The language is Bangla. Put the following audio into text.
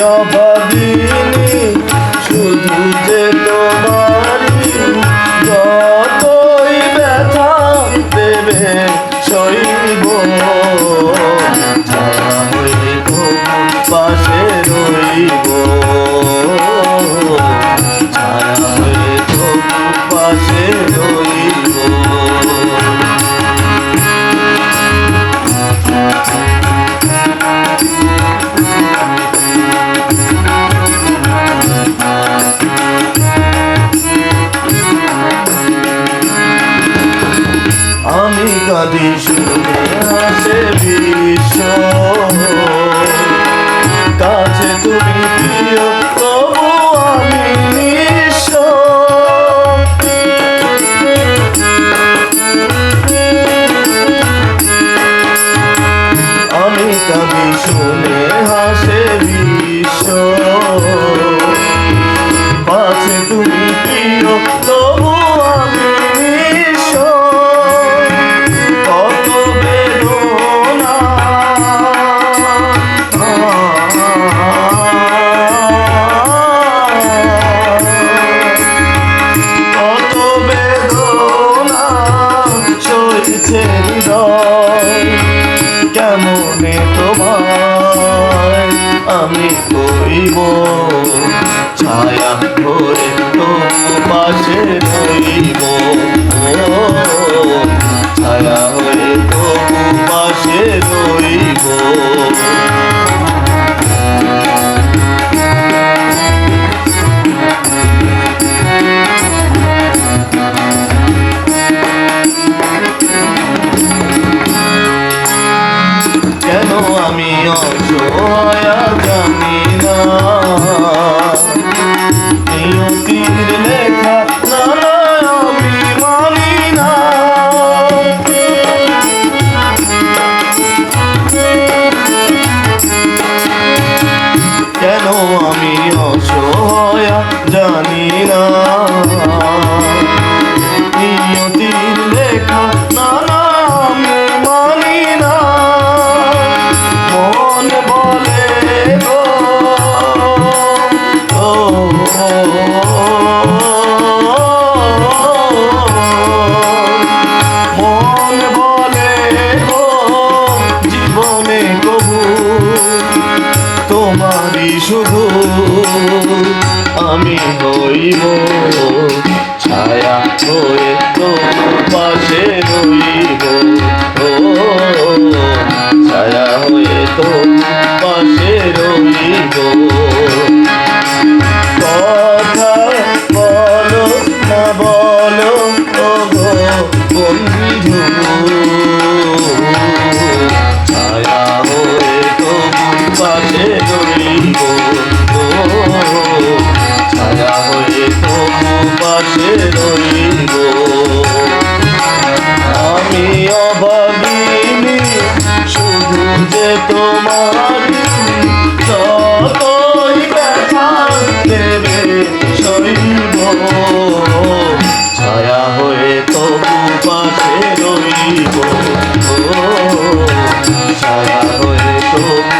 your কাঁদি শুনে আসে বিশ্ব কাছে তুমি প্রিয় তবু আমি নিঃস্ব। আমি কাঁদি শুনে কেমনে তোমায় আমি কইব ছায়া ধরে তো পাশে রইব। অসহায় জানি না নিয়তির লেখা কেন আমি অসহায় জানি না? শুধু আমি হইব ছায়া হয়ে তো পাশে রইব। শুধু যে তোমার যতই ব্যথা দেবে সইব ছায়া হয়ে তবু পাশে রইব। ছায়া হয়ে তবু